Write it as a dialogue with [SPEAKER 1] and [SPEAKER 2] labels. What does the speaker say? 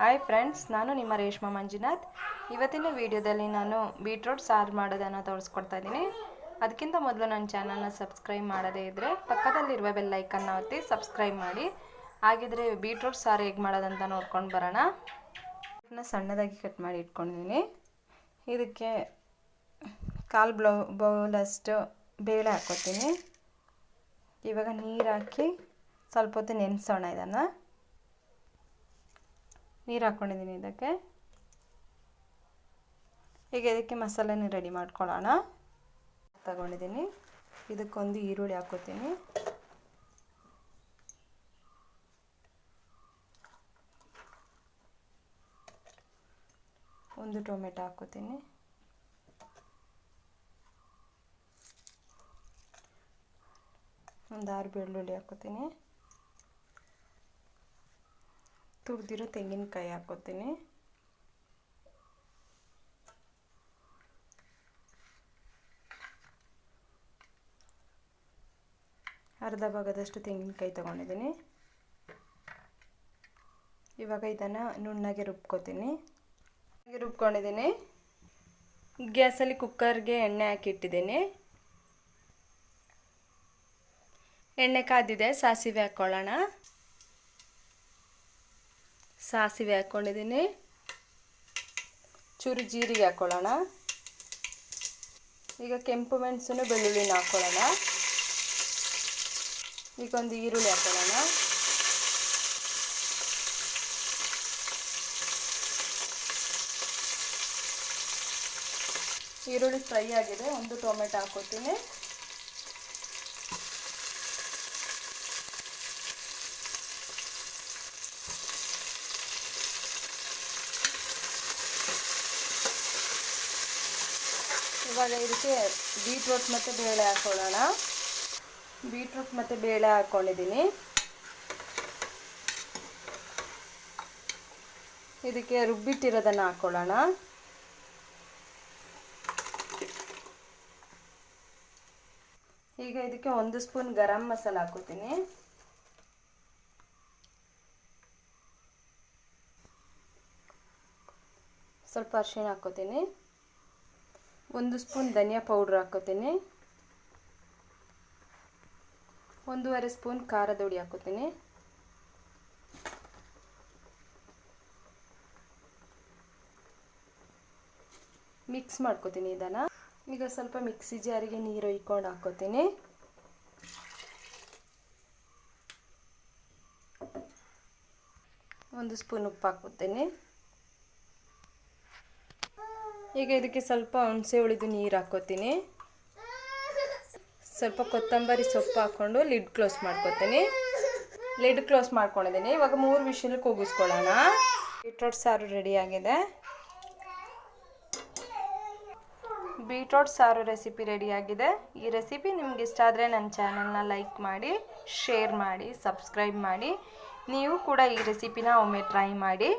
[SPEAKER 1] Hi friends ನಾನು ನಿಮ್ಮ ರೇಷ್ಮಾ ಮಂಜುನಾಥ್. ಇವತ್ತಿನ ವಿಡಿಯೋದಲ್ಲಿ ನಾನು ಬೀಟ್ರೂಟ್ ಸಾರು ಮಾಡೋದನ್ನು ತೋರಿಸ್ಕೊಡ್ತಾ ಇದ್ದೀನಿ. ಅದಕ್ಕಿಂತ ಮೊದಲು ನನ್ನ ಚಾನಲ್ನ ಸಬ್ಸ್ಕ್ರೈಬ್ ಮಾಡದೇ ಇದ್ದರೆ ಪಕ್ಕದಲ್ಲಿರುವ ಬೆಲ್ ಐಕನ್ನ ಒತ್ತಿ ಸಬ್ಸ್ಕ್ರೈಬ್ ಮಾಡಿ. ಹಾಗಿದ್ರೆ ಬೀಟ್ರೂಟ್ ಸಾರು ಹೇಗೆ ಮಾಡೋದಂತ ನೋಡ್ಕೊಂಡು ಬರೋಣ. ಸಣ್ಣದಾಗಿ ಕಟ್ ಮಾಡಿ ಇಟ್ಕೊಂಡಿದ್ದೀನಿ. ಇದಕ್ಕೆ ಕಾಲು ಬ್ಲೌ ಬೌಲಷ್ಟು ಬೇಳೆ ಹಾಕ್ಕೊತೀನಿ. ಇವಾಗ ನೀರು ಹಾಕಿ ಸ್ವಲ್ಪ ಹೊತ್ತು ನೆನೆಸೋಣ ಇದನ್ನು. ನೀರು ಹಾಕ್ಕೊಂಡಿದ್ದೀನಿ ಇದಕ್ಕೆ. ಈಗ ಇದಕ್ಕೆ ಮಸಾಲೆನ ರೆಡಿ ಮಾಡ್ಕೊಳ್ಳೋಣ. ತಗೊಂಡಿದ್ದೀನಿ. ಇದಕ್ಕೊಂದು ಈರುಳ್ಳಿ ಹಾಕೋತೀನಿ ಒಂದು ಟೊಮೆಟೊ ಹಾಕೋತೀನಿ ಒಂದು ಆರು ಬೆಳ್ಳುಳ್ಳಿ ಹಾಕ್ಕೋತೀನಿ. ತುರಿದಿರೋ ತೆಂಗಿನಕಾಯಿ ಹಾಕ್ಕೋತೀನಿ. ಅರ್ಧ ಭಾಗದಷ್ಟು ತೆಂಗಿನಕಾಯಿ ತೊಗೊಂಡಿದ್ದೀನಿ. ಇವಾಗ ಇದನ್ನು ನುಣ್ಣಗೆ ರುಬ್ಕೋತೀನಿ. ರುಬ್ಕೊಂಡಿದ್ದೀನಿ. ಗ್ಯಾಸಲ್ಲಿ ಕುಕ್ಕರ್ಗೆ ಎಣ್ಣೆ ಹಾಕಿಟ್ಟಿದ್ದೀನಿ. ಎಣ್ಣೆ ಕಾದಿದೆ, ಸಾಸಿವೆ ಹಾಕ್ಕೊಳ್ಳೋಣ. ಸಾಸಿವೆ ಹಾಕ್ಕೊಂಡಿದ್ದೀನಿ ಚೂರು ಜೀರಿಗೆ ಹಾಕ್ಕೊಳ್ಳೋಣ ಈಗ ಕೆಂಪು ಮೆಣಸನ್ನು ಬೆಳ್ಳುಳ್ಳಿನ ಹಾಕ್ಕೊಳ್ಳೋಣ ಈಗ ಒಂದು ಈರುಳ್ಳಿ ಹಾಕ್ಕೊಳ್ಳೋಣ ಈರುಳ್ಳಿ ಫ್ರೈ ಆಗಿದೆ. ಒಂದು ಟೊಮೆಟೊ ಹಾಕೋತೀನಿ. ಇವಾಗ ಇದಕ್ಕೆ ಬೀಟ್ರೂಟ್ ಮತ್ತು ಬೇಳೆ ಹಾಕೊಳ್ಳೋಣ. ಬೀಟ್ರೂಟ್ ಮತ್ತು ಬೇಳೆ ಹಾಕ್ಕೊಂಡಿದ್ದೀನಿ ಇದಕ್ಕೆ ರುಬ್ಬಿಟ್ಟಿರೋದನ್ನು ಹಾಕ್ಕೊಳ್ಳೋಣ ಈಗ ಇದಕ್ಕೆ ಒಂದು ಸ್ಪೂನ್ ಗರಂ ಮಸಾಲ ಹಾಕೋತೀನಿ ಸ್ವಲ್ಪ ಅರಿಶಿಣ ಹಾಕ್ಕೋತೀನಿ ಒಂದು ಸ್ಪೂನ್ ಧನಿಯಾ ಪೌಡ್ರ್ ಹಾಕೋತೀನಿ. ಒಂದೂವರೆ ಸ್ಪೂನ್ ಖಾರದ ಹುಡಿ ಹಾಕೋತೀನಿ. ಮಿಕ್ಸ್ ಮಾಡ್ಕೋತೀನಿ ಇದನ್ನು. ಈಗ ಸ್ವಲ್ಪ ಮಿಕ್ಸಿ ಜಾರಿಗೆ ನೀರು ಒಯ್ಕೊಂಡು ಹಾಕೋತೀನಿ. ಒಂದು ಸ್ಪೂನ್ ಉಪ್ಪು ಹಾಕ್ಕೋತೀನಿ ಈಗ ಇದಕ್ಕೆ ಸ್ವಲ್ಪ ಹುಣಸೆ ಉಳಿದು ನೀರು ಹಾಕ್ಕೋತೀನಿ. ಸ್ವಲ್ಪ ಕೊತ್ತಂಬರಿ ಸೊಪ್ಪು ಹಾಕ್ಕೊಂಡು ಲಿಡ್ ಕ್ಲೋಸ್ ಮಾಡ್ಕೋತೀನಿ. ಲಿಡ್ ಕ್ಲೋಸ್ ಮಾಡ್ಕೊಂಡಿದ್ದೀನಿ. ಇವಾಗ ಮೂರು ವಿಷಲ್ ಕೂಗಿಸ್ಕೊಳ್ಳೋಣ. ಬೀಟ್ರೋಟ್ ಸಾರು ರೆಡಿಯಾಗಿದೆ ಬೀಟ್ರೋಟ್ ಸಾರು ರೆಸಿಪಿ ರೆಡಿಯಾಗಿದೆ ಈ ರೆಸಿಪಿ ನಿಮ್ಗೆ ಇಷ್ಟ ಆದರೆ ನನ್ನ ಚಾನಲ್ನ ಲೈಕ್ ಮಾಡಿ ಶೇರ್ ಮಾಡಿ ಸಬ್ಸ್ಕ್ರೈಬ್ ಮಾಡಿ. ನೀವು ಕೂಡ ಈ ರೆಸಿಪಿನ ಒಮ್ಮೆ ಟ್ರೈ ಮಾಡಿ.